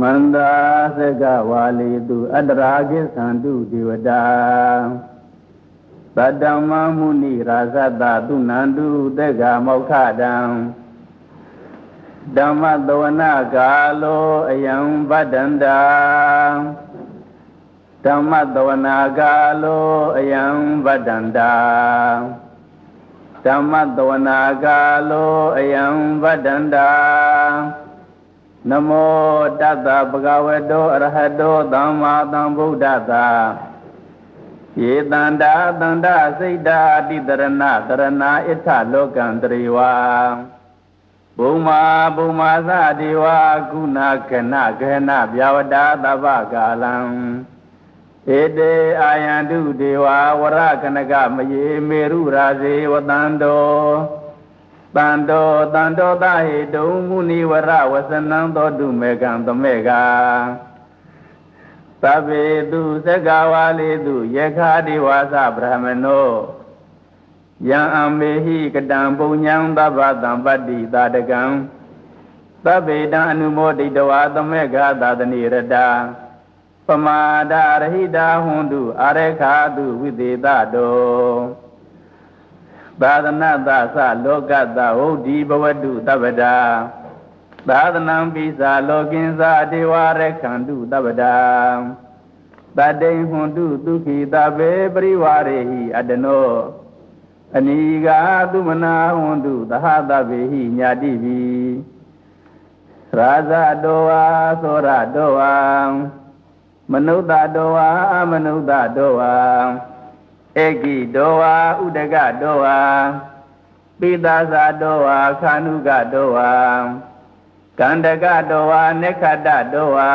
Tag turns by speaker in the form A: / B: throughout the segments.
A: မန္တာသကဝါလီတုအတ္တရာကိသန္တုဒေဝတာသတ္တမမုနိရာဇတသုနန္တုတေကမောက္ခတံဓမ္မသဝနာကာလောအယံဗဒ္ဒန္တာဓမ္မသဝနာကာလောအယံဗဒ္ဒန္တာဓမ္မသဝနာကာလောအယံဗဒ္ဒန္တာ နမောတတ္တဗဂဝတောအရဟတောသမ္မာသမ္ဗုဒ္ဓသာယေတန္တာတန္တာစိတ်တာအတိတရဏတရဏဣထလောကံတရေဝါဘုံမာဘုံမာသဒေဝကုဏကနကနဗျာဝတာသဗ္ဗကာလံဧတေအာယန္တုဒေဝဝရကနကမယေမေရုရာဇေဝတန္တော တန်တောတန်တောသဟေတုံမုနိဝရဝစနံသောတုမေကံသမေကသဗ္ဗေတုသက္ကဝါလေတုယခာတိဝါစဗြဟ္မနောယံအမေဟိကတံပုညံသဗ္ဗတံပတ္တိတာတကံသဗ္ဗေတံအနုမောဒိတဝါသမေကသာသနိရတာပမာဒရဟိတာဟွန်တုအာရခာတုဝိသေတတော သာသနသသလောကတဟုတ်ဒီဘဝတုတပ္ပဒါသာသနံပိစာလောကင်းစာဒေဝရခန္တုတပ္ပဒါတတိဟွန်တုဒုက္ခိတဘေပရိဝရေဟိအတနောအနိကာသုမနာဟွန်တုသဟတဗေဟိညာတိပိရာဇတောဝါသောရတောဝါမနုဿတောဝါအမနုဿတောဝါ ဧကိတောဝါဥဒကတောဝါပိသာဇာတောဝါခာနုကတောဝါကန္တကတောဝါနေခတတောဝါ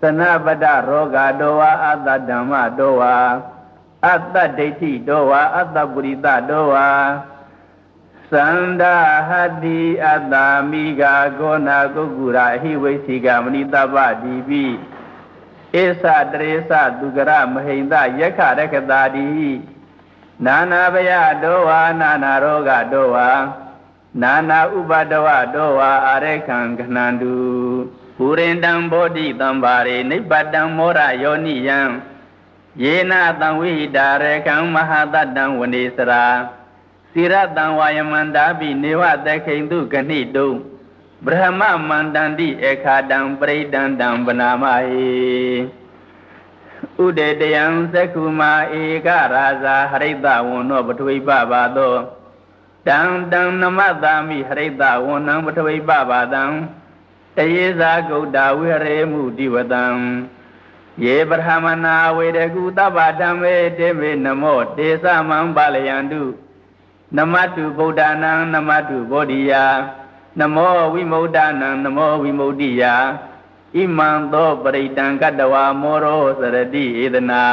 A: သနပတရောဂတောဝါအတ္တဓမ္မတောဝါအတ္တဒိဋ္ဌိတောဝါအတ္တပုရိသတောဝါသန္ဒဟတိအတ္တမိဂာကောနာကုက္ကုရာဟိဝိသိကမဏိတပ္ပဒီပိ ဧသတရေသသူကရမဟိန္ဒယက္ခရကတာတိနာနာဘယတောဝါနာနာရောဂတောဝါနာနာဥပဒဝတောဝါအာရခံခဏန္တုပူရင်တံဘောဓိတံပါရေနိဗ္ဗတံမောရယောနိယံယေနတံဝိဟိတာရကံမဟာတတံဝနေစရာစိရတံဝါယမန္တာပိနေဝတခိန်တုကဏိတု ဗြဟ္မမန္တန္တိအခါတံပရိဒန္တံဗနာမဟိဥဒေတယံသက္ခုမာဧကရာဇာဟရိတဝန္နောပထဝိပပါသောတံတံနမတာမိဟရိတဝန္နံပထဝိပပါတံတယေဇာဂௌတဝိရေမှုတိဝတံယေပရမနာဝေရကုတဗ္ဗဓမ္မေတေမေနမောတေသမံပါလယန္တုနမတုဗုဒ္ဓနာနမတုဘောဓိယာ နမောဝိမု ddha နံနမောဝိမု ddhi ယဣမံသောပရိတံကတ္တဝါမောရောစရတိဧဒနာ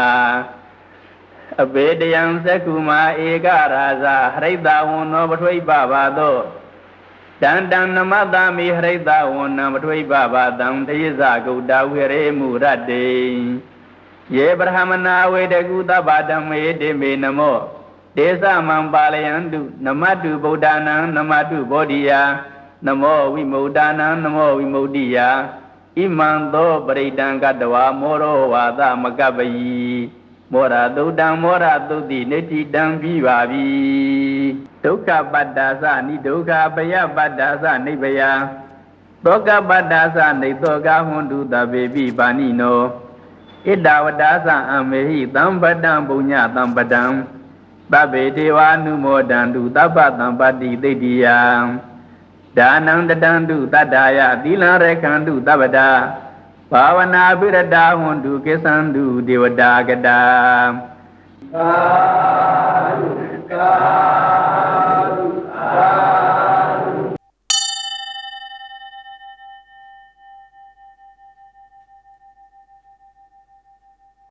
A: အဘေတယံသက္ကုမာဧကရာဇာဟရိတဝန္နောပထွိပဘာသောတန်တံနမတာမိဟရိတဝန္နံပထွိပဘာတံတယဇဂုတဝေရေမူရတ္တေယေဗြဟမနာဝေတကုသဗ္ဗဓမ္မေတေမေနမောဒေသမံပါလယန္တုနမတုဗုဒ္ဓနာနမတုဘောဓိယာ နမောဝိမု ddha နံနမောဝိမု ddhi ယာဣမံသောပရိတံကတဝါမောရောဝါသမကပယီမောရသုတံမောရသုတိနေတိတံပြီးပါပြီဒုက္ခပတ္တာသနိဒုက္ခပယပတ္တာသနိဗယသောကပတ္တာသနေသောကဟွန်တုတပေပိပါဏိနောဣဒဝတ္တာသအမေဟိသံပတံပုညသံပတံသဗ္ဗေဒေဝ ानु မောဒန္တုသဗ္ဗတံပတ္တိသိတ္တိယံ ဒါနံတတံတုတတ္တာယသီလရခန္တုတပ္ပတာဘာဝနာပိရတာဟွန်တုကိသံတုဒေဝတာကတာသာဓုသာဓုသာ